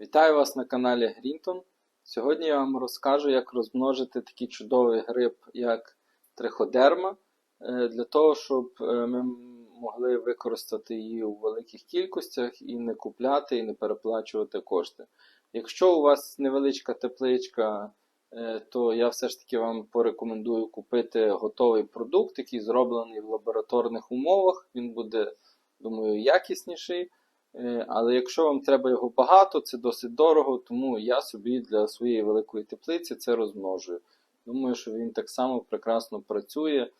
Вітаю вас на каналі Грінтон. Сьогодні я вам розкажу, як розмножити такий чудовий гриб, як триходерма, е, для того, щоб е, ми могли використати її у великих кількостях і не купляти, і не переплачувати кошти. Якщо у вас невеличка тепличка, е, то я все ж таки вам порекомендую купити готовий продукт, який зроблений в лабораторних умовах. Він буде, думаю, якісніший. Е, Але якщо вам треба його багато, це досить дорого, тому я собі для своєї великої теплиці це розмножую. Думаю, що він так само прекрасно працює,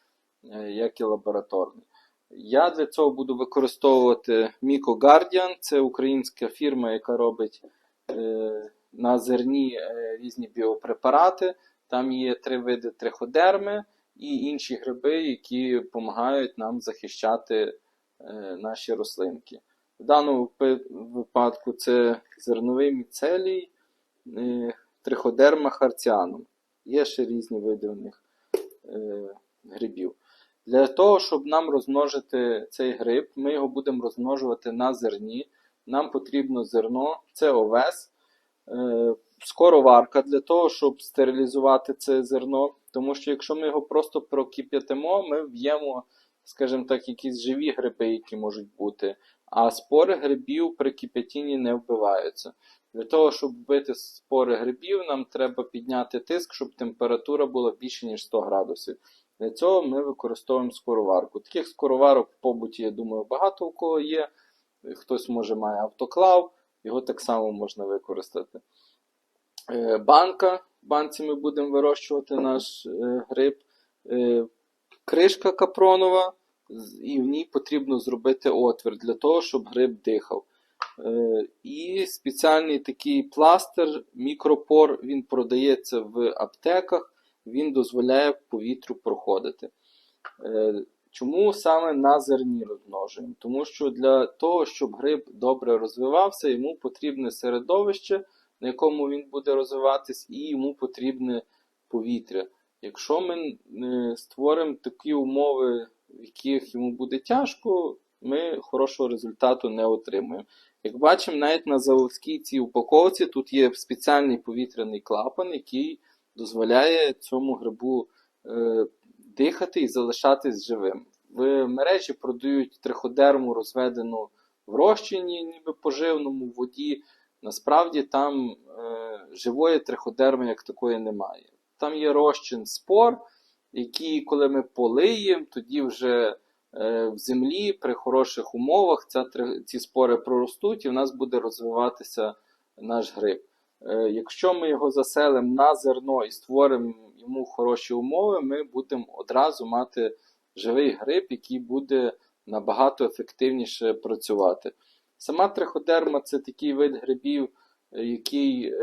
е, як і лабораторний. Я для цього буду використовувати Miko Guardian, це українська фірма, яка робить е, на зерні різні біопрепарати. Там є три види триходерми і інші гриби, які допомагають нам захищати наші рослинки. В даному випадку це зерновий міцелій е, триходерма харціанум. Є ще різні види у них е, грибів. Для того, щоб нам розмножити цей гриб, ми його будемо розмножувати на зерні. Нам потрібно зерно, це овес, е, скороварка для того, щоб стерилізувати це зерно. Тому що якщо ми його просто прокип'ятимо, ми вб'ємо, скажімо так, якісь живі гриби, які можуть бути. А спори грибів при кип'ятінні не вбиваються. Для того, щоб вбити спори грибів, нам треба підняти тиск, щоб температура була більше, ніж 100 градусів. Для цього ми використовуємо скороварку. Таких скороварок в побуті, я думаю, багато у кого є. Хтось може має автоклав, його так само можна використати. Е, Банка. Банці ми будемо вирощувати наш е, гриб. Е, Кришка капронова, і в ній потрібно зробити отвір для того, щоб гриб дихав. Е, І спеціальний такий пластир, мікропор, він продається в аптеках, він дозволяє повітрю проходити. Е, Чому саме на зерні розмножуємо? Тому що для того, щоб гриб добре розвивався, йому потрібне середовище, на якому він буде розвиватись, і йому потрібне повітря. Якщо ми е, створимо такі умови, в яких йому буде тяжко, ми хорошого результату не отримуємо. Як бачимо, навіть на заводській цій упаковці тут є спеціальний повітряний клапан, який дозволяє цьому грибу е, дихати і залишатись живим. В мережі продають триходерму, розведену в розчині, ніби поживному воді. Насправді там е, живої триходерми як такої немає. Там є розчин спор, який, коли ми полиємо, тоді вже е, в землі при хороших умовах ця, ці спори проростуть і в нас буде розвиватися наш гриб. Е, Якщо ми його заселимо на зерно і створимо йому хороші умови, ми будемо одразу мати живий гриб, який буде набагато ефективніше працювати. Сама триходерма це такий вид грибів, е, який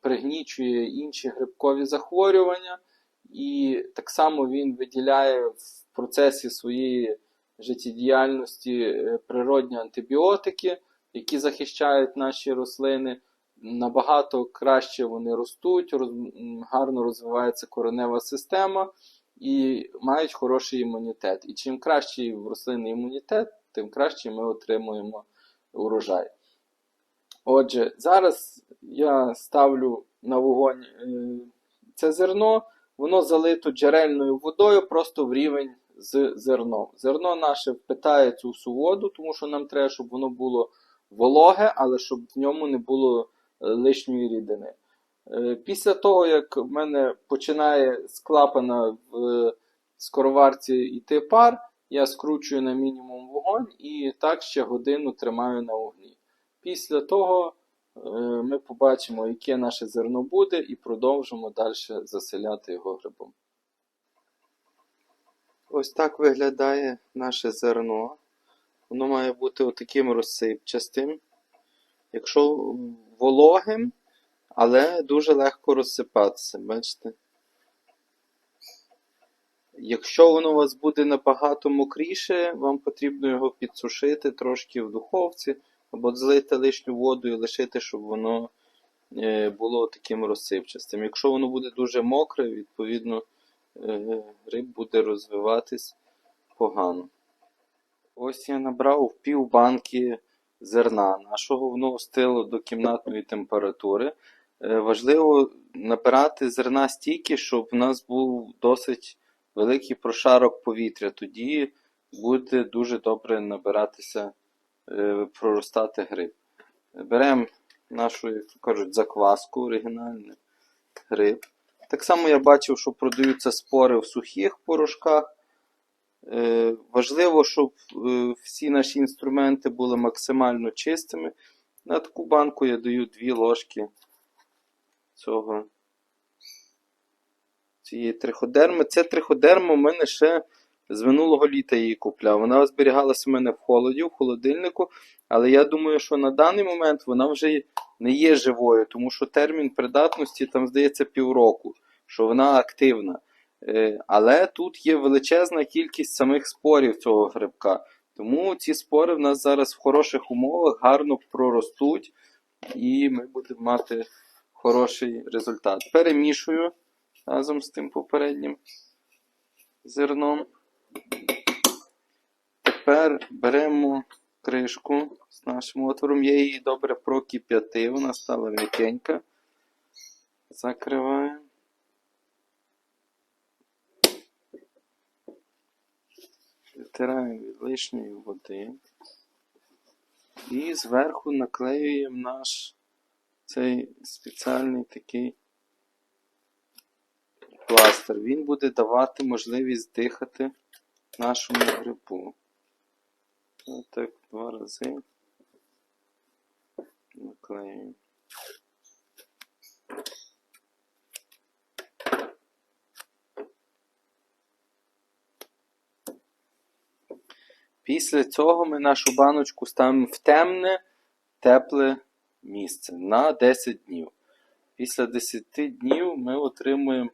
пригнічує інші грибкові захворювання, і так само він виділяє в процесі своєї життєдіяльності е, природні антибіотики, які захищають наші рослини. Набагато краще вони ростуть, гарно розвивається коренева система і мають хороший імунітет. І чим кращий в рослини імунітет, тим краще ми отримуємо урожай. Отже, зараз я ставлю на вогонь е, це зерно, воно залито джерельною водою просто в рівень з зерном. Зерно наше впитає цю всю воду, тому що нам треба, щоб воно було вологе, але щоб в ньому не було е, лишньої рідини. Е, Після того, як в мене починає з клапана в е, скороварці йти пар, я скручую на мінімум вогонь і так ще годину тримаю на вогні. Після того ми побачимо, яке наше зерно буде, і продовжимо далі заселяти його грибом. Ось так виглядає наше зерно. Воно має бути отаким розсипчастим. Якщо вологим, але дуже легко розсипатися, бачите? Якщо воно у вас буде набагато мокріше, вам потрібно його підсушити трошки в духовці, або злити лишню воду і лишити, щоб воно е, було таким розсипчастим. Якщо воно буде дуже мокре, відповідно е, гриб буде розвиватись погано. Ось я набрав пів банки зерна нашого, воно остило до кімнатної температури. Е, Важливо набирати зерна стільки, щоб в нас був досить великий прошарок повітря. Тоді буде дуже добре набиратися, проростати гриб. Беремо нашу, як кажуть, закваску оригінальну гриб. Так само я бачив, що продаються спори в сухих порошках. Е, важливо, щоб е, всі наші інструменти були максимально чистими. На таку банку я даю 2 ложки цього цієї триходерми. Це триходерма в мене ще з минулого літа її купляв. Вона зберігалася в мене в холоді, в холодильнику. Але я думаю, що на даний момент вона вже не є живою, тому що термін придатності там, здається, півроку, що вона активна. Е, Але тут є величезна кількість самих спорів цього грибка. Тому ці спори в нас зараз в хороших умовах гарно проростуть, і ми будемо мати хороший результат. Перемішую разом з тим попереднім зерном. Тепер беремо кришку з нашим отвором. Я її добре прокип'ятив, вона стала м'якенька. Закриваємо. Витираємо від лишньої води. І зверху наклеюємо наш цей спеціальний такий пластир. Він буде давати можливість дихати нашому грибу. Отак два рази наклеюємо. Після цього ми нашу баночку ставимо в темне, тепле місце на 10 днів. Після 10 днів ми отримуємо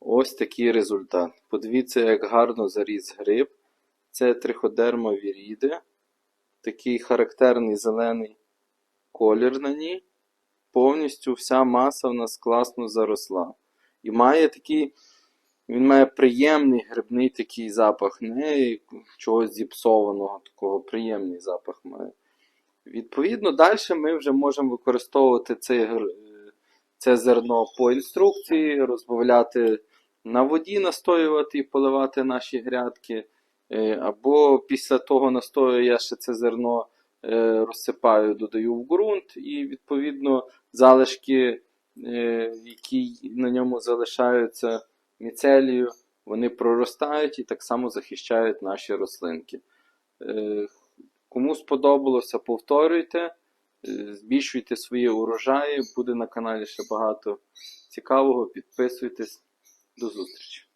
ось такий результат. Подивіться, як гарно заріс гриб. Це триходерма віріде. Такий характерний зелений колір на ній. Повністю вся маса в нас класно заросла. І має такий, він має приємний грибний такий запах, не чогось зіпсованого, такого приємний запах має. Відповідно, далі ми вже можемо використовувати цей, е, це зерно по інструкції, розбавляти на воді, настоювати і поливати наші грядки. Е, Або після того настою я ще це зерно е, розсипаю, додаю в ґрунт, і відповідно залишки, е, які на ньому залишаються міцелію, вони проростають і так само захищають наші рослинки. Кому сподобалося, повторюйте, збільшуйте свої урожаї. Буде на каналі ще багато цікавого. Підписуйтесь. До зустрічі!